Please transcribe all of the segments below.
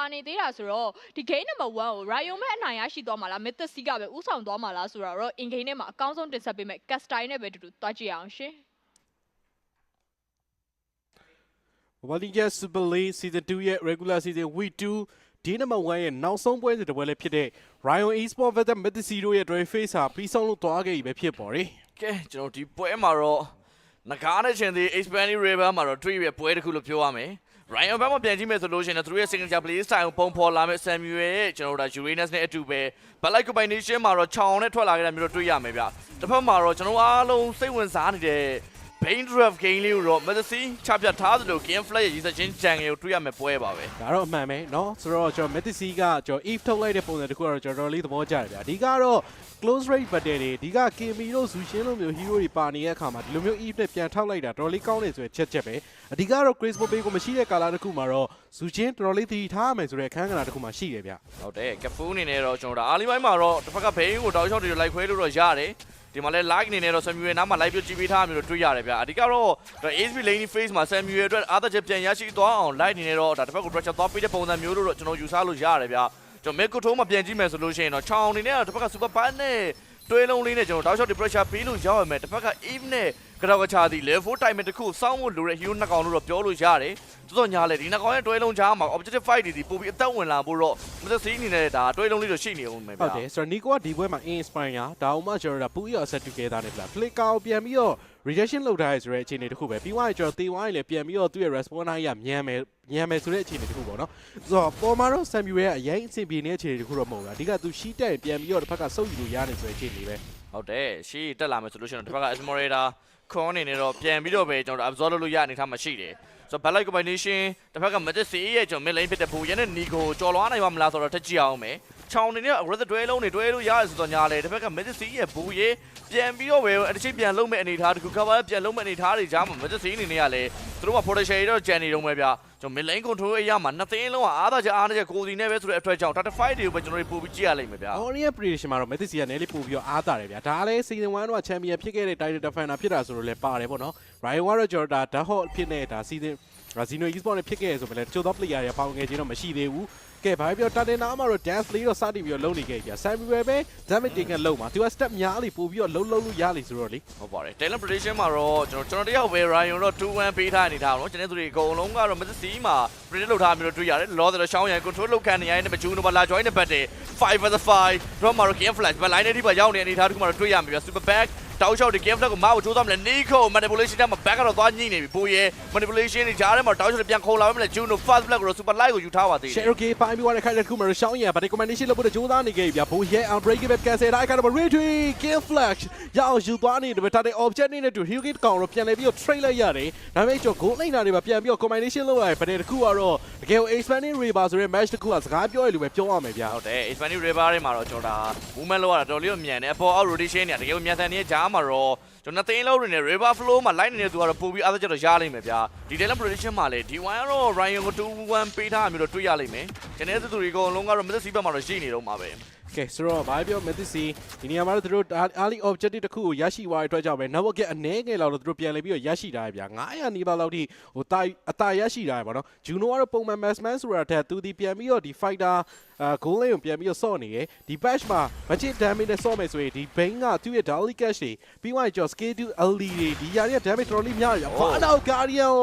ပါနေသေးတာဆိုတော့ဒီ game number 1ကို Ryan မဲ့အနိုင်ရရှိသွားမှာလား Myth C ကပဲဥဆောင်သွားမှာလားဆိုတော့ in game ထဲမှာအကောင်းဆုံးတင်ဆက်ပေးမဲ့ cast style နဲ့ပဲတူတူတွားကြည့်အောင်ရှင် Mobile Legends Super League Season 2ရဲ့ regular season week 2ဒီနံပါတ်1ရဲ့နောက်ဆုံးပွဲစဉ်တစ်ပွဲလေးဖြစ်တဲ့ Ryan Esports vs Mythic တို့ရဲ့ Dray Face ဟာပြီးဆုံးလို့သွားခဲ့ပြီပဲဖြစ်ပေါ်တယ်ကဲကျွန်တော်ဒီပွဲမှာတော့ငကားနဲ့ချင်သေး Expanding River မှာတော့တွေ့ရပွဲတစ်ခုလို့ပြောရမယ် Ryan ဘက်မှာပြန်ကြည့်မယ်ဆိုလို့ရှိရင်တော့သူတို့ရဲ့ signature play style ကိုပုံဖော်လာမဲ့ Samuel ရဲ့ကျွန်တော်တို့ဒါ Uranus နဲ့အတူပဲ Ballet combination မှာတော့ချောင်းနဲ့ထွက်လာခဲ့တာမျိုးတော့တွေ့ရမယ်ဗျတစ်ဖက်မှာတော့ကျွန်တော်အားလုံးစိတ်ဝင်စားနေတဲ့ Bane Draft game လေးကိုတော့ Medicine ချပြထားသလို Game Flag ရဲ့ရည်စက်ချင်းကြံကိုတွေ့ရမယ်ပွဲပါပဲ ဒါတော့အမှန်ပဲเนาะဆိုတော့ကျွန်တော် Mythic ကကျွန်တော် Eve ထုတ်လိုက်တဲ့ပုံစံတစ်ခုကတော့ကျွန်တော်တော်လေးသဘောကျတယ်ဗျာအဓိကတော့ close range battle တွေအဓိက Kimi တို့ Zushin တို့မျိုး hero တွေပါနေတဲ့အခါမှာဒီလိုမျိုး Eve နဲ့ပြန်ထောက်လိုက်တာတော်တော်လေးကောင်းနေဆိုရင်ချက်ချက်ပဲအဓိကတော့ Grace Bobe ကိုမရှိတဲ့ကာလတစ်ခုမှာတော့ Zushin တော်တော်လေးသတိထားရမယ်ဆိုတဲ့အခန်းကဏ္ဍတစ်ခုမှရှိတယ်ဗျာ ဟုတ်တယ်ကဖူးအနေနဲ့တော့ကျွန်တော်တို့ဒါအာလီပိုင်းမှာတော့တစ်ဖက်ကဘိန်းကိုတောက်လျှောက်တွေလိုက်ခွဲလို့တော့ရတယ် ဒီမှာလဲ like အနေနဲ့တော့ Samuel နားမှာ live ပြကြည့်ပေးထားမျိုးတော့တွေ့ရတယ်ဗျအဓိကတော့ဒါ ASP lane face မှာ Samuel အတွက်အားသက်ချက်ပြန်ရရှိသွားအောင် like အနေနဲ့တော့ဒါတစ်ဖက်ကို pressure သွားပေးတဲ့ပုံစံမျိုးလို့တော့ကျွန်တော်ယူဆလို့ရတယ်ဗျကျွန်တော် make ကိုထုံးမှာပြန်ကြည့်မယ်ဆိုလို့ရှိရင်တော့ချောင်းအနေနဲ့တော့တစ်ဖက်က super ban နဲ့တွဲလုံးလေးနဲ့ကျွန်တော်တောက်လျှောက်တွေ pressure ပေးလို့ရောက်ရမယ်တစ်ဖက်က eve နဲ့ ကတော့ကချာသည် level 4 time တစ်ခုစောင်းဖို့လိုတဲ့ hero နှစ်ကောင်လို့တော့ပြောလို့ရတယ်တော်တော်ညာလေဒီနှစ်ကောင်ရဲ့တွဲလုံးချားမှာ objective fight တွေဒီပို့ပြီးအသက်ဝင်လာဖို့တော့မသက်စီးအနေနဲ့ဒါတွဲလုံးလေးတော့ရှိနေအောင်မယ်ဗျာဟုတ်တယ်ဆိုတော့ Nico ကဒီပွဲမှာ inspire ရဒါအောင်မှကျွန်တော်တို့ကပူရ set together နဲ့ဗျာ flicker ကိုပြန်ပြီးတော့ rejection လုပ်ထားရဆိုတဲ့အခြေအနေတစ်ခုပဲပြီးသွားရင်ကျွန်တော်တေးဝိုင်းလည်းပြန်ပြီးတော့သူ့ရဲ့ responder ကြီးကမြန်မယ်မြန်မယ်ဆိုတဲ့အခြေအနေတစ်ခုပေါ့နော်ဆိုတော့ပေါ်မှာတော့ Samuel ရဲ့အရင်အဆင်ပြေနေတဲ့အခြေအနေတစ်ခုတော့မဟုတ်ဘူးအဓိကသူရှိတက်ရင်ပြန်ပြီးတော့တစ်ဖက်ကစုပ်ယူလို့ရတယ်ဆိုတဲ့အခြေအနေပဲဟုတ်တယ်ရှေ့တက်လာမယ်ဆိုလို့ရှိရင်တော့ဒီဘက်က Esmeralda ခွန်အနေနဲ့တော့ပြန်ပြီးတော့ပဲကျွန်တော်တို့ absorb လုပ်လို့ရအနေထားမှာရှိတယ်ဆိုတော့ Ballet combination တစ်ဖက်က Magic C ရဲ့ကျွန်တော် mid lane ဖြစ်တဲ့ဘူရနဲ့ Nico ကျော်လွှားနိုင်ပါမလားဆိုတော့ထက်ကြည့်အောင်မယ်ချောင်းနေနဲ့ aggressive တွဲလုံးတွေတွဲလို့ရတယ်ဆိုတော့ညာလေတစ်ဖက်က Magic C ရဲ့ဘူရေပြန်ပြီးတော့ပဲအတစ်ချိန်ပြန်လုံးမဲ့အနေထားတခု cover ပြန်လုံးမဲ့အနေထားတွေကြားမှာ Magic C အနေနဲ့ကလည်းသူတို့က protection တွေတော့ကြံနေတော့မယ်ဗျ ကျွန်တော် mid lane control အရာမှာနှစ်သိန်းလုံးကအားသာချက်အားသာချက်ကိုစီနဲ့ပဲဆိုတဲ့အထွက်ကြောင့် 35တွေကိုပဲကျွန်တော်တို့ပို့ပြီးကြည့်ရလိမ့်မယ်ဗျ Orion prediction မှာတော့ Messi ကနည်းလေးပို့ပြီးတော့အားတာတယ်ဗျာဒါလည်း season 1တော့ champion ဖြစ်ခဲ့တဲ့ title defender ဖြစ်တာဆိုတော့လည်းပါတယ်ပေါ့နော် Ryan ကတော့ကျွန်တော်ဒါ Dark Hawk ဖြစ်နေတာ season Zeno Esports နဲ့ဖြစ်ခဲ့ရဆိုပေမဲ့ချို့သော player တွေပေါင်းငယ်ချင်းတော့မရှိသေးဘူးကဲဘာပြောတာတင်နာမှာတော့ dance play တော့စတင်ပြီးတော့လုံနေခဲ့ကြ Samuel ပဲ damage တင်ကလုံမှာသူက step များလေပို့ပြီးတော့လုံလုံလို့ရလေဆိုတော့လေဟုတ်ပါတယ် talent prediction မှာတော့ကျွန်တော်ကျွန်တော်တယောက်ပဲ Ryan တော့2-1ပေးထားနေထားအောင်နော်ကျွန်တော်တို့တွေအကုန်လုံးကတော့ Mr. C မှာ predict လုပ်ထားမျိုးတွေ့ရတယ်လောတယ်ရှောင်းရန် control လုပ်ခံနေရတဲ့ဂျူနိုဘာလာ join တဲ့ဘက်တွေ5 for the 5တော့မှာတော့ game flash ဘက် line နဲ့ဒီပါရောက်နေအနေထားတခုမှတော့တွေ့ရမှာပြ super back တောက်လျှောက်ဒီ game flag ကိုမအောင်ကြိုးစားမလဲ Nico manipulation တက်မှာ back ကတော့သွားညှိနေပြီပိုရဲ manipulation တွေကြားထဲမှာတောက်လျှောက်ပြန်ခုံလာပဲမလဲ Juno fast black ကိုတော့ super light ကိုယူထားပါသေးတယ် Cherokee ပိုင်းပြီးသွားတဲ့ခိုင်တဲ့ခုမှရှောင်းရံဗတ် recommendation လုပ်ဖို့ကြိုးစားနေခဲ့ပြီဗျာဘိုးရဲ့ unbreakable cancel တိုင်းကတော့ retreat kill flash ရအောင်ယူသွားနေတဲ့ဗတ်တဲ့ object နဲ့တူ Hugit ကောင်တော့ပြန်လဲပြီးတော့ trade လိုက်ရတယ်ဒါပေမဲ့ကျွန်တော် goal line တွေပါပြန်ပြီးတော့ combination လုပ်ရတယ်ဗတ်တဲ့ခုကတော့တကယ် expanding river ဆိုတဲ့ match တစ်ခုကစကားပြောရလို့ပဲပြောရမယ်ဗျာဟုတ်တယ် Expanding River တွေမှာတော့ကျွန်တော်ဒါ movement လောက်ရတာတော်တော်လေးကိုမြန်တယ်အပေါ်အောက် rotation တွေကတကယ်ကိုမြန်ဆန်နေတဲ့ကြားမှာတော့ကျွန်တော်နှစ်သိန်းလောက်တွေနဲ့ River Flow မှာ line နေတဲ့သူကတော့ပို့ပြီးအားသက်ချက်တော့ရလိမ့်မယ်ဗျာဒီ talent prediction မှာလည်း D1 ကတော့ Ryan ကို2-1ပေးထားမျိုးတော့တွေ့ရလိမ့်မယ်ကျွန်တော်တို့သူတွေအကုန်လုံးကတော့ Mr. C ဘက်မှာတော့ရှိနေတော့မှာပဲကဲဆိုတော့ဘာပြော Messi ဒီနေရာမှာတော့သူတို့ early objective တစ်ခုကိုရရှိသွားတဲ့အတွက်ကြောင့်ပဲ network ကအနည်းငယ်လောက်တော့သူတို့ပြန်လဲပြီးတော့ရရှိတာဗျာ900နီးပါးလောက်ထိဟိုတာအတာရရှိတာပဲပေါ့နော် Juno ကတော့ပုံမှန် massman ဆိုတာထက်သူဒီပြန်ပြီးတော့ဒီ fighter အာ goal line ကိုပြန်ပြီးတော့ဆော့နေရယ်ဒီ patch မှာ budget damage နဲ့ဆော့မယ်ဆိုရင်ဒီ bane ကသူ့ရဲ့ daily cash တွေပြီးသွားရင်ကျော် scale to LD တွေဒီຢာတွေက damage တော်တော်လေးများတယ်ဗျာဘာနောက် guardian ရော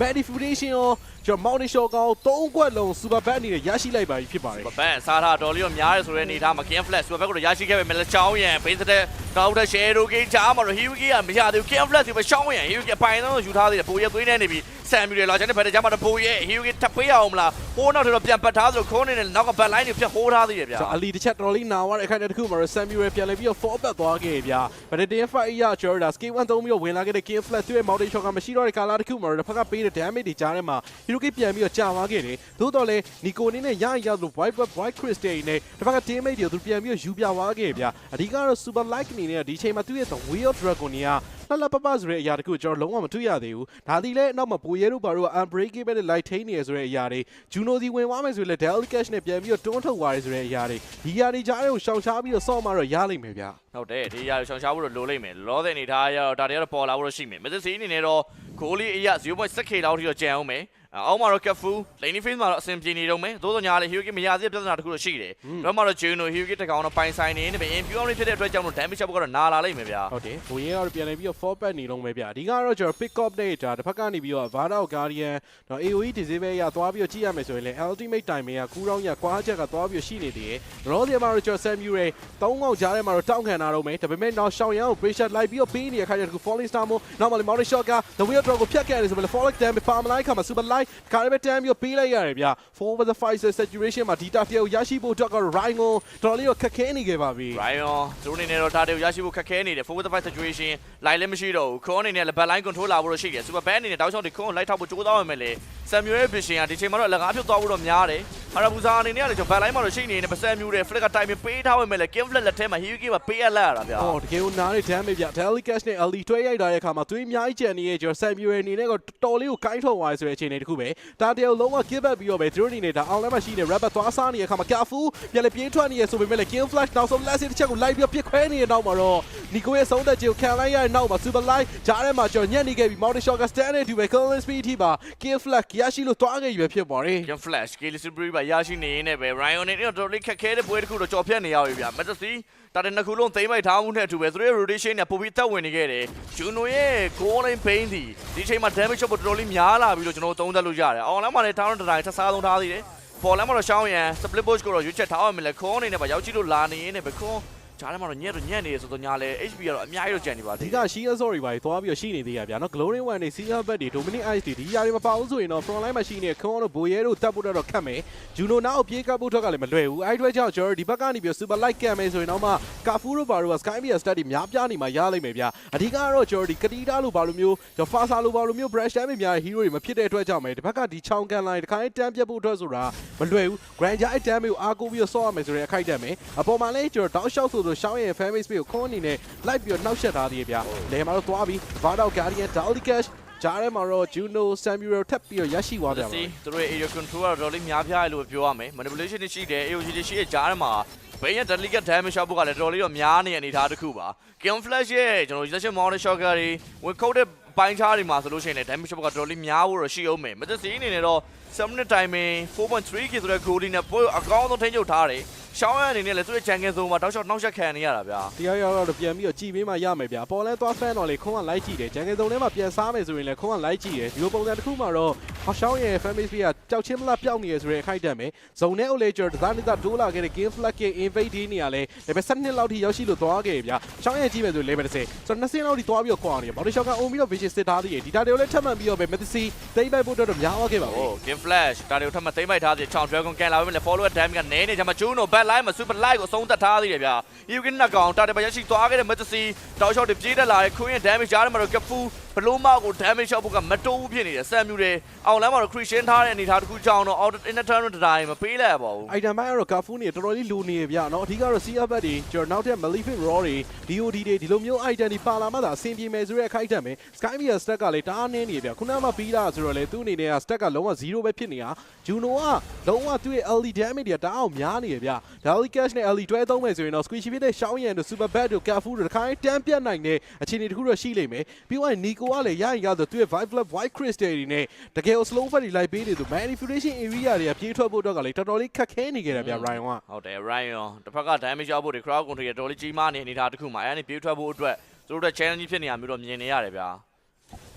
magnification ရောကျွန်တော် mountain shot ကောင်၃ခွက်လုံး super bat အနေနဲ့ရရှိလိုက်ပါပြီဖြစ်ပါတယ်ဘက်စားထားတော်လေးကိုများရဲဆိုတဲ့အနေထားမှာ Game Flash ဆိုဘက်ကတော့ရရှိခဲ့ပေမဲ့လည်းချောင်းရန် base တဲ့တောက်တဲ့ Shadow King ချားမှာတော့ Hiruki ကမရသေးဘူး Game Flash ဆိုပဲချောင်းရန် Hiruki အပိုင်တော့ယူထားသေးတယ်ပိုရဲသွေးနေနေပြီဆမ်မြူရယ်လာချန်တဲ့ဘက်တဲ့ချားမှာတော့ပိုရဲ Hiruki ထပ်ပေးအောင်မလားဟိုးနောက်ထပ်တော့ပြန်ပတ်ထားသလိုခိုးနေတယ်နောက်က back line တွေဖြတ်ဟိုးထားသေးတယ်ဗျာဆိုတော့အလီတစ်ချက်တော်တော်လေးနာသွားတဲ့အခါနဲ့တခုမှာတော့ Samuel ပြန်လဲပြီးတော့ fall back သွားခဲ့ဗျာဗဒတင် fight ရကျော်ဒါ scale 1သုံးပြီးတော့ဝင်လာခဲ့တဲ့ King Flat သူ့ရဲ့ mountain shot ကမရှိတော့တဲ့ကာလာတခုမှာတော့တစ်ဖက်ကပေးတဲ့ damage တွေကြားထဲမှာ Hiroki ပြန်ပြီးတော့ကြာသွားခဲ့တယ်သို့တော်လည်း Nico အနေနဲ့ရရရလို့ white web white crystal နဲ့တစ်ဖက်က teammate တွေသူပြန်ပြီးတော့ယူပြသွားခဲ့ဗျာအဓိကတော့ super like အနေနဲ့ဒီချိန်မှာသူ့ရဲ့ the wheel dragon တွေက လှလှပပဆိုတဲ့အရာတခုကိုကျွန်တော်လုံးဝမတွေ့ရသေးဘူးဒါဒီလည်းနောက်မှာပိုရဲတို့ဘာတို့က unbreakable နဲ့ light tain နေရဆိုတဲ့အရာတွေ Juno စီဝင်သွားမယ်ဆိုရင်လည်း Del Cash နဲ့ပြန်ပြီးတော့တွန်းထုတ်သွားတယ်ဆိုတဲ့အရာတွေဒီအရာတွေကြားထဲကိုရှောင်ရှားပြီးတော့ဆော့မှတော့ရလိမ့်မယ်ဗျာဟုတ်တယ်ဒီရရှောင်ရှားဖို့တော့လိုလိမ့်မယ်လောတဲ့အနေထားရတော့ဒါတွေကတော့ပေါ်လာဖို့တော့ရှိမယ်မစစ်စီအနေနဲ့တော့ဂိုးလေးအရ 0.7k လောက်ထိတော့ကြံအောင်မယ်အောက်မှာတော့ Cafu Lane Face မှာတော့အဆင်ပြေနေတော့မယ်သို့သောညာလေ Hyuki မရသေးတဲ့ပြဿနာတစ်ခုတော့ရှိတယ်တော့မှတော့ Juno Hyuki တကောင်တော့ပိုင်ဆိုင်နေနေပဲ Impure ဖြစ်တဲ့အတွက်ကြောင့်တော့ damage ကတော့နာလာလိမ့်မယ်ဗျာဟုတ်တယ်ဘိုးရင်ကတော့ပြန်နေပြီးတော့ forward နေလုံးပဲဗျာအဓိကတော့ကျွန်တော် pick up နေတာတစ်ဖက်ကနေပြီးတော့ Vada Guardian တော့ AOE disable ရသွားပြီးတော့ကြည့်ရမယ်ဆိုရင်လည်း ultimate time ကကူးတော့ရကွာချက်ကသွားပြီးတော့ရှိနေသေးတယ်ရောဒီမှာတော့ကျွန်တော် Samurai သုံးកောက်ကြားထဲမှာတော့တောင်းခံတာတော့မယ်ဒါပေမဲ့တော့ရှောင်းရန်ကို pressure လိုက်ပြီးတော့ပေးနေတဲ့ခိုင်တဲ့ကူ falling star မို့နောက်မှလည်း Mountain Shot က the wheel drop ကိုဖြတ်ခဲ့တယ်ဆိုတော့ fall damage ပါမလိုက်ခါမှာ super light ခါရပဲတမ်းပြီးတော့ပေးလိုက်ရတယ်ဗျာ forward the fight saturation မှာဒီတာတယောက်ရရှိဖို့တော့ Ryan ကိုတော်လေးကိုခက်ခဲနေခဲ့ပါပြီ Ryan သူတို့အနေနဲ့တော့ဒါတွေကိုရရှိဖို့ခက်ခဲနေတယ် forward the fight situation လိုက်လည်းမရှိတော့ဘူး Kron အနေနဲ့လည်း back line control လာဖို့တော့ရှိတယ် super band အနေနဲ့တောက်ချောင်းတွေ Kron လိုက်ထောက်ဖို့ကြိုးစားရမယ်လေ Samuel ရဲ့ vision ကဒီချိန်မှာတော့အလကားပြုတ်သွားဖို့တော့များတယ် Harabusa အနေနဲ့ကလည်းကျွန်တော် back line မှာတော့ရှိနေနေပါ Samuel ရဲ့ flick က time ပေးထားဝင်မယ်လေ Kim Flick လက်ထဲမှာ Hyuki မှာပေးရလာရတာဗျာအော်တကယ်ကိုနားနေ damage ဗျ Delicash နဲ့ LD တွဲရိုက်တာတဲ့အခါမှာသွေးအများကြီးကျန်နေတဲ့ကျွန်တော် Samuel အနေနဲ့ကတော်လေးကိုကိုင်းထော်သွားရဆိုတဲ့အခြေအနေတစ်ခုပဲဒါတယောက်လုံးဝ give back ပြီးတော့ပဲသူတို့အနေနဲ့ဒါအောင်လမ်းမှာရှိနေ Rabbit သွားစားနေတဲ့အခါမှာ Careful ပြန်လေပြေးထွက်နေရဆိုပေမဲ့လည်း Game Flash နောက်ဆုံး last hit တစ်ချက်ကိုလိုက်ပြီးတော့ပြစ်ခွဲနေတဲ့နောက်မှာတော့ Nico ရဲ့ဆုံးသက်ခြင်းကိုခံလိုက်ရတဲ့နောက်မှာ Super Light ဂျားထဲမှာကျွန်တော်ညက်နေခဲ့ပြီး Mountain Shot က stand နေတူပဲ Colin Speed ထိပါ Game Flash ရရှိလို့တွားခဲ့ပြီပဲဖြစ်ပါတယ် Kim Flash Kelly Sibri ပါရရှိနေနေပဲ Ryan အနေနဲ့တော့တော်တော်လေးခက်ခဲတဲ့ပွဲတစ်ခုတော့ကြော်ဖြတ်နေရပြီဗျာ Majesty တာတဲ့နှစ်ခုလုံးသိမ်းပိုက်ထားမှုနဲ့အတူပဲသူတို့ရဲ့ rotation နဲ့ပုံပြီးသက်ဝင်နေခဲ့တယ် Juno ရဲ့ goal line pain ဒီဒီချိန်မှာ damage shot တော်တော်လေးများလာပြီလို့ကျွန်တော်သုံးသပ်လို့ရတယ်အောင်လမ်းမှာလည်း town တိုင်းထစားဆုံးထားသေးတယ်ပေါ်လမ်းမှာတော့ရှောင်းရန် split push ကိုတော့ရွေးချက်ထားအောင်မလဲခေါင်းအနေနဲ့ပါရောက်ကြည့်လို့လာနေရင်းနဲ့ပဲခေါင်း ဂျားထဲမှာတော့ညက်တော့ညက်နေရဆိုတော့ညာလဲ HP ကတော့အများကြီးတော့ကျန်နေပါအဓိသေးက Shield Sorry ပါသွားပြီးတော့ရှိနေသေးရဗျာနော် Glory One တွေ Senior Bad တွေ Dominic Ice တွေဒီຢာတွေမပါဘူးဆိုရင်တော့ front line မှာရှိနေတဲ့ Con တို့ Boye တို့တပ်ဖို့တော့ခတ်မယ် Juno နောက်ပြေးကပ်ဖို့တော့ကလည်းမလွယ်ဘူးအဲ့အတွက်ကြောင့်ကျွန်တော်ဒီဘက်ကနေပြီး Super Light ကံမယ်ဆိုရင်တော့မှ Kafu တို့ဘာတို့က Sky Media Stat တွေများပြားနေမှာရလိမ့်မယ်ဗျာအဓိကကတော့ကျွန်တော်ဒီ Katita လို့ဘာလို့မျိုး Fasa လို့ဘာလို့မျိုး Brush Damage များတဲ့ hero တွေမဖြစ်တဲ့အတွက်ကြောင့်ပဲဒီဘက်ကဒီချောင်းကန်လိုက်တခါတန်းပြတ်ဖို့အတွက်ဆိုတာမလွယ်ဘူး Granger အဲ့ damage ကိုအားကိုးပြီးတော့ဆော့ရမယ်ဆိုရင်အခိုက်တက်မယ်အပေါ်မှာလည်းကျွန်တော်တောက်လျှောက်ဆိုဆိုရှောင်းရဲ့ fan base ကိုခွန်းအနေနဲ့လိုက်ပြီးတော့နှောက်ရှက်ထားသေးရဲ့ဗျာလေမှာတော့သွားပြီး Vardal Guardian Daldy Cash ကြားထဲမှာတော့ Juno Samuel ထပ်ပြီးတော့ရရှိသွားပြန်ပါစီသူတို့ရဲ့ area control ကတော့တော်တော်လေးများပြားတယ်လို့ပြောရမယ် manipulation တွေရှိတယ် AOG တွေရှိတဲ့ကြားထဲမှာဘိန်းရဲ့ delicate damage shot ဘုတ်ကလည်းတော်တော်လေးတော့များနေတဲ့အနေအထားတစ်ခုပါ Kim Flash ရဲ့ကျွန်တော် session mountain shotgun တွေဝင်ခုတ်တဲ့ပိုင်းခြားတွေမှာဆိုလို့ရှိရင်လည်း damage shot ဘုတ်ကတော်တော်လေးများဖို့တော့ရှိအောင်မယ်မသက်စီအနေနဲ့တော့7 minute timing 4.3k ဆိုတဲ့ goal နဲ့ပွဲအကောင်းဆုံးထိန်းချုပ်ထားတယ် ရှောင်းရအနေနဲ့လည်းသူ့ရဲ့ jungle zone မှာတောက်လျှောက်နှောက်ယှက်ခံနေရတာဗျာတရားရောက်တော့ပြန်ပြီးတော့ကြည်ပေးမှရမယ်ဗျာပေါ်လဲသွားဖန်တော့လေခွန်းကလိုက်ကြည့်တယ်ဂျန်ကယ်စုံထဲမှာပြန်စားမယ်ဆိုရင်လည်းခွန်းကလိုက်ကြည့်တယ်ဒီလိုပုံစံတစ်ခုမှာတော့ဟောက်ရှောင်းရဲ့ fan base ကကြောက်ချင်းမလားပျောက်နေရဆိုတဲ့အခိုက်တက်မယ်ဇုံနဲ့အိုလေကျော်ဒဇာနေတာဒိုးလာခဲ့တဲ့ game flag ရဲ့ invade ဒီနေရာလဲ level 7လောက်ထိရောက်ရှိလို့သွားခဲ့ဗျာရှောင်းရဲ့ကြည့်မယ်ဆို level 10ဆိုတော့20လောက်ထိသွားပြီးတော့ခွာနေတယ်ဘော်ဒီရှော့ကအုံပြီးတော့ vision စစ်ထားသေးတယ်ဒီတာတွေကိုလည်းထပ်မံပြီးတော့ပဲ Messi တိတ်ပိုက်ဖို့တော့များသွားခဲ့ပါဘူး Oh Game Flash ဒါတွေကိုထပ်မသိမ့်ပိုက်ထားသေးချောင်း Dragon ကန်လာပြီလေ follow damage ကနဲနေကြမှာ Juno back line မှာ super light ကိုအဆုံးသတ်ထားသေးတယ်ဗျာ Yuki နကောင်တာတယ်ပါရရှိသွားခဲ့တဲ့ Majesty တောက်လျှောက်တွေပြေးတက်လာတဲ့ Queen ရဲ့ damage ကြားထဲမှာတော့ Kafu ဘလိုမောက်ကို damage ရှော့ဖို့ကမတိုးဘူးဖြစ်နေတယ် Sam မြူတယ်အောင်လမ်းမှာတော့ Christian ထားတဲ့အနေထားတစ်ခုကြောင်းတော့ out inner turn တိုင်းမပေးလိုက်ရပါဘူး အိုင်တမ်ပိုင်းကတော့ကာဖူးနေတော်တော်လေးလိုနေပြเนาะအဓိကတော့ CF ဘတ်တွေကျွန်တော်နောက်ထပ် Malefic Raw တွေ DOD တွေဒီလိုမျိုး item တွေပါလာမှသာအဆင်ပြေမယ်ဆိုတဲ့အခိုက်အတန့်ပဲ Sky Media stack ကလည်းတအားနည်းနေပြခုနကမှပြီးတာဆိုတော့လေသူ့အနေနဲ့က stack ကလုံးဝ0ပဲဖြစ်နေတာ Juno ကလုံးဝသူ့ရဲ့ LD damage တွေကတအားအောင်များနေရပြ Dali Cash နဲ့ LD တွဲသုံးမယ်ဆိုရင်တော့ Squishy ဖြစ်တဲ့ Shawn Yan တို့ Super Bad တို့ Careful တို့တခါတန်းပြတ်နိုင်တဲ့အခြေအနေတစ်ခုတော့ရှိလိမ့်မယ်ပြီးတော့ Nico ကလည်းရရင်ရဆိုသူ့ရဲ့ Vibe Flap White Crystal တွေနဲ့တကယ် slow fat တွေလိုက်ပေးနေသူ Manipulation area တွေကပြေးထွက်ဖို့တော့ကလည်းတော်တော်လေးခက်ခဲနေကြတယ်ဗျ Ryan ကဟုတ်တယ် Ryan တစ်ဖက်က damage ရောက်ဖို့တွေ crowd control ရတော်လေးကြီးမားနေအနေထားတစ်ခုမှာအဲ့ဒါနေပြေးထွက်ဖို့အတွက်သူတို့တို့ challenge ဖြစ်နေရမျိုးတော့မြင်နေရတယ်ဗျာ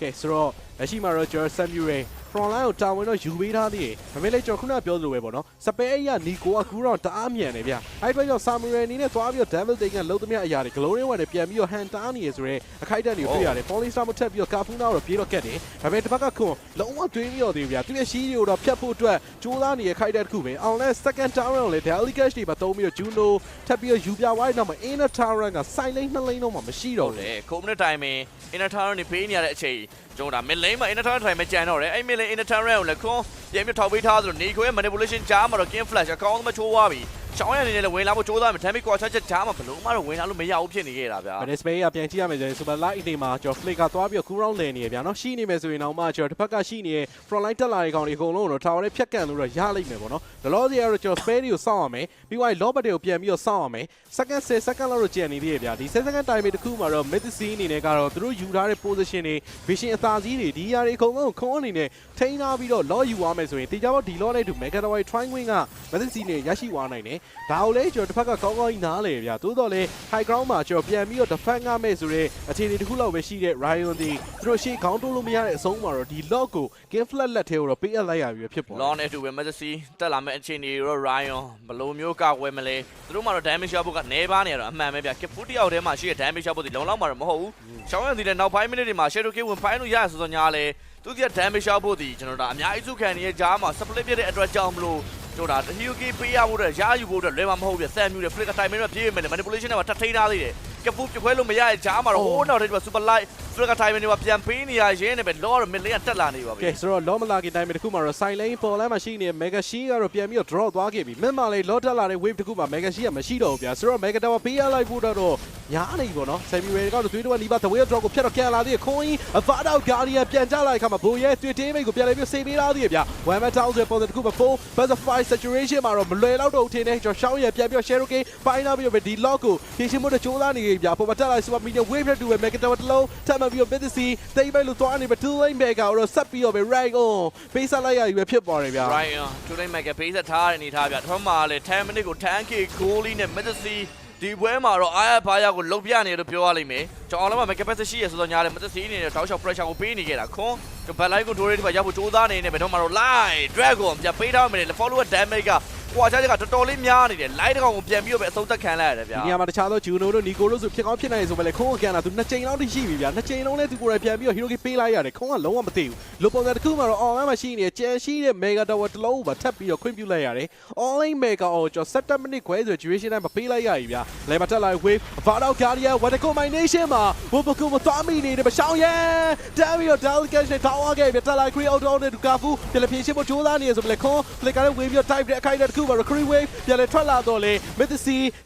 ကဲဆိုတော့လက်ရှိမှာတော့ကျွန်တော် Samurai front line ကိုတာဝန်တော့ယူပေးထားသေးတယ်။ဒါပေမဲ့လည်းကျွန်တော်ခုနကပြောသလိုပဲပေါ့နော်။စပယ်အိကနီကိုကကူတော့တအားမြန်တယ်ဗျ။အဲ့ဒီတော့ Samurai အနေနဲ့သွားပြီးတော့ Devil Day ကလုံးသမျှအရာတွေ Glory One နဲ့ပြန်ပြီးတော့ hand တားနေရဆိုရဲအခိုက်အတန့်တွေကိုတွေ့ရတယ်။ Polystar မထက်ပြီးတော့ Kafuna ကိုတော့ပြေးတော့ကက်တယ်။ဒါပေမဲ့တစ်ဖက်ကခွန်လုံးဝတွေးပြီးတော့သေးဗျာ။သူရဲ့ shield တွေကိုတော့ဖြတ်ဖို့အတွက်ကြိုးစားနေတဲ့ခိုက်တဲ့တစ်ခုပဲ။အောင်လဲ second tower ကိုလည်း Daily Cash တွေပါသုံးပြီးတော့ Juno ထပ်ပြီးတော့ယူပြသွားတဲ့နောက်မှာ inner tower က side lane နှစ် lane တော့မှမရှိတော့ဟုတ်ဘူးတယ်ခုံးတဲ့တိုင်မင် inner tower နေပေးနေရတဲ့အချိန်ကျွန်တော်ဒါ mid lane မှာ inner tower ထိုင်မကြံတော့တယ်အဲ့ mid lane inner tower ကိုလည်းခွန်းပြန်ပြီးထောက်ပေးထားသလိုနေခွဲ manipulation ကြားမှာတော့ game flash အကောင်းဆုံးမချိုးသွားပြီ ရှောင်းရအနေနဲ့လည်းဝင်လာဖို့ကြိုးစားမယ် damage ကွာချက်ချက်ကြားမှာဘလုံးမတော့ဝင်လာလို့မရဘူးဖြစ်နေခဲ့တာဗျာဗဒစ်စပေးကပြန်ကြည့်ရမယ်ဆိုရင် Super Light အိမ်မှာကျွန်တော် Flick ကသွားပြီးတော့ cool round လည်နေရဗျာနော်ရှိနေမယ်ဆိုရင်တော့မှကျွန်တော်တစ်ဖက်ကရှိနေတဲ့ front line တက်လာတဲ့ကောင်တွေအကုန်လုံးတော့ tower နဲ့ဖြတ်ကန်လို့တော့ရလိမ့်မယ်ပေါ့နော်လောလောဆယ်ကတော့ကျွန်တော် spare တွေကိုစောင့်ရမယ်ပြီးသွားရင် lob တွေကိုပြန်ပြီးတော့စောင့်ရမယ် second 10 second လောက်တော့ကျန်နေသေးရဗျာဒီ10 second time တစ်ခုမှာတော့ mid scene အနေနဲ့ကတော့သူတို့ယူထားတဲ့ position တွေ vision အသာစီးတွေဒီຢာတွေအကုန်လုံးခွန်အနေနဲ့ထိန်းထားပြီးတော့ law ယူသွားမယ်ဆိုရင်တေချာပေါ့ဒီ law နဲ့တူ mega tower try wing က mid scene တွေရရှိသွားနိုင်တယ်ဒါကိုလည်းကျွန်တော်တစ်ဖက်ကကောင်းကောင်းကြီးနားလေဗျာတိုးတော့လေ high ground မှာကျွန်တော်ပြန်ပြီးတော့ defend ရမယ်ဆိုတော့အခြေအနေတစ်ခုလောက်ပဲရှိတဲ့ Ryan ဒီသူတို့ရှေ့ခေါင်းတိုးလို့မရတဲ့အဆုံးမှာတော့ဒီ lock ကို game flat လက်ထဲကိုတော့ပေးအပ်လိုက်ရပြီဖြစ်ပေါ်တယ် long နဲ့အတူပဲ Majesty တက်လာမယ့်အခြေအနေရော Ryan ဘလိုမျိုးကဝဲမလဲသူတို့မှတော့ damage ရဖို့ကနေပါနေရတော့အမှန်ပဲဗျာကဖူတယောက်တည်းမှာရှိတဲ့ damage ရဖို့ဒီလုံလောက်မှာတော့မဟုတ်ဘူးရှောင်းရသည်တဲ့နောက်ပိုင်းမိနစ်တွေမှာ Shadow King ဝင်ဖိုင်းလို့ရဆိုဆိုညာလဲသူက damage ရဖို့ဒီကျွန်တော်တို့အများကြီးစုခံနေတဲ့ကြားမှာ split ပြတဲ့အတွက်ကြောင့်မလို့ တို့ဒါတဟီယိုကီပေးရဖို့အတွက်ရယူဖို့အတွက်လွယ်မှာမဟုတ်ဘူးဗျဆန်မြူတဲ့ flick time နဲ့ပြေးမယ် manipulation နဲ့ထပ်ထိန်းထားသေးတယ်ကဖူပြခွဲလို့မရတဲ့ကြားမှာတော့ဟိုးနောက်တဲ့ super light flick time နဲ့ပြန်ပေးနေရရင်းနဲ့ပဲ law မစ်လင်းတက်လာနေပါပြီကဲဆိုတော့လောမလာကင်တိုင်းမှာတစ်ခုမှာတော့ side lane ပေါ်လမ်းမှာရှိနေတဲ့ mega she ကတော့ပြန်ပြီးတော့ draw သွားခဲ့ပြီမင်းမလေးလောတက်လာတဲ့ wave တစ်ခုမှာ mega she ကမရှိတော့ဘူးဗျာဆိုတော့ mega tower ပေးရလိုက်ဖို့တော့ ညားနေပြီပေါ့နော် samuel ကတော့သွေးတော့နီးပါ the way draw ကိုဖြတ်တော့ကန်လာသေးတယ်ခွန်ကြီး avada guardian ပြန်ကြလာတဲ့အခါမှာဘိုးရဲ့တွေ့တေးမိတ်ကိုပြန်လဲပြီးစေးပေးထားသေးတယ်ဗျာ one man town ဆိုပေါ်တဲ့တစ်ခုမှာ full butterfly saturation မှာတော့မလွယ်တော့တော့ထင်းနေကျွန်တော်ရှောင်းရပြန်ပြီးတော့ share game ပိုင်းလာပြီးတော့ဒီ lock ကိုဖြည့်ရှင်းဖို့တော့ကြိုးစားနေကြပြီဗျာပေါ်မှာတက်လာ super medium wave နဲ့တူပဲ mega tower တစ်လုံးထပ်မပြီးတော့ bit see တိတ်ပိုက်လို့သွားနေပဲ two lane mega ကိုတော့ဆက်ပြီးတော့ပဲ right on ပေးဆက်လိုက်ရပြီပဲဖြစ်ပါတယ်ဗျာ Ryan တူတိုင်းမိုက်ကပေးဆက်ထားတဲ့အနေထားဗျာတစ်ဖက်မှာလည်း10 minute ကို 10k goal နဲ့ Majesty ဒီပွဲမှာတော့အားရပါရကိုလုံပြနေလို့ပြောရလိမ့်မယ်ကျွန်တော်လည်းမ capacity ရှိရဆိုတော့ညာလည်း Majesty အနေနဲ့တောက်လျှောက် pressure ကိုပေးနေခဲ့တာခွန်းဘက်လိုက်ကိုဒိုးရေးဒီမှာရောက်ဖို့ကြိုးစားနေနေပဲတော့မှာတော့ line dragon ပြန်ပေးထားမယ်လေ follower damage က ကွာချားတွေကတော်တော်လေးများနေတယ်လိုက်တကောင်ကိုပြန်ပြီးတော့ပဲအဆုံးသက်ခံလိုက်ရတယ်ဗျာဒီနေရာမှာတခြားသောဂျူနိုတို့နီကိုတို့ဆိုဖြစ်ကောင်းဖြစ်နိုင်ဆိုပဲလေခုံးကကန်တာသူနှစ်ချိန်လောက်တရှိပြီဗျာနှစ်ချိန်လုံးလည်းသူကိုယ်တိုင်ပြန်ပြီးတော့ဟီရိုကီပေးလိုက်ရတယ်ခုံးကလုံးဝမသိဘူးလိုပုံစံတစ်ခုမှတော့ online မှာရှိနေတဲ့ကျန်ရှိတဲ့ mega tower တစ်လုံးကိုပါထပ်ပြီးတော့ခွင့်ပြုလိုက်ရတယ် online mega ကိုကျော်7မိနစ်ခွဲဆို duration တိုင်းမပေးလိုက်ရပြီဗျာလေမတက်လိုက် wave vado guardian what a combination မှာဘိုဘကူမသွားမိနေတဲ့မရှောင်းရန်တာမီတော့ dalgash နဲ့ tower ကပြတက်လိုက် create auto နဲ့ဒူကာဖူပြန်လည်ဖြည့်ရှင်းဖို့ကြိုးစားနေရဆိုပဲလေခုံး flicker နဲ့ wave ပြီးတော့ type တဲ့အခိုက်အတန့်2မှာ Recree Wave ပြန်လည်ထွက်လာတော့လေ Mythic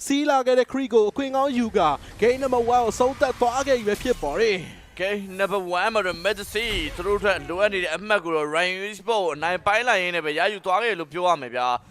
စီးလာခဲ့တဲ့ Cree ကိုအခွင့်ကောင်းယူက Game Number 1ကိုဆုံးသက်သွားခဲ့ပြီဖြစ်ပါတယ်။ Okay number 1မှာတော့ Medici သူတို့ထက်လိုအပ်နေတဲ့အမှတ်ကိုတော့ Ryan Sport အနိုင်ပိုင်းလာရင်းနဲ့ပဲရယူသွားခဲ့လို့ပြောရမယ်ဗျာ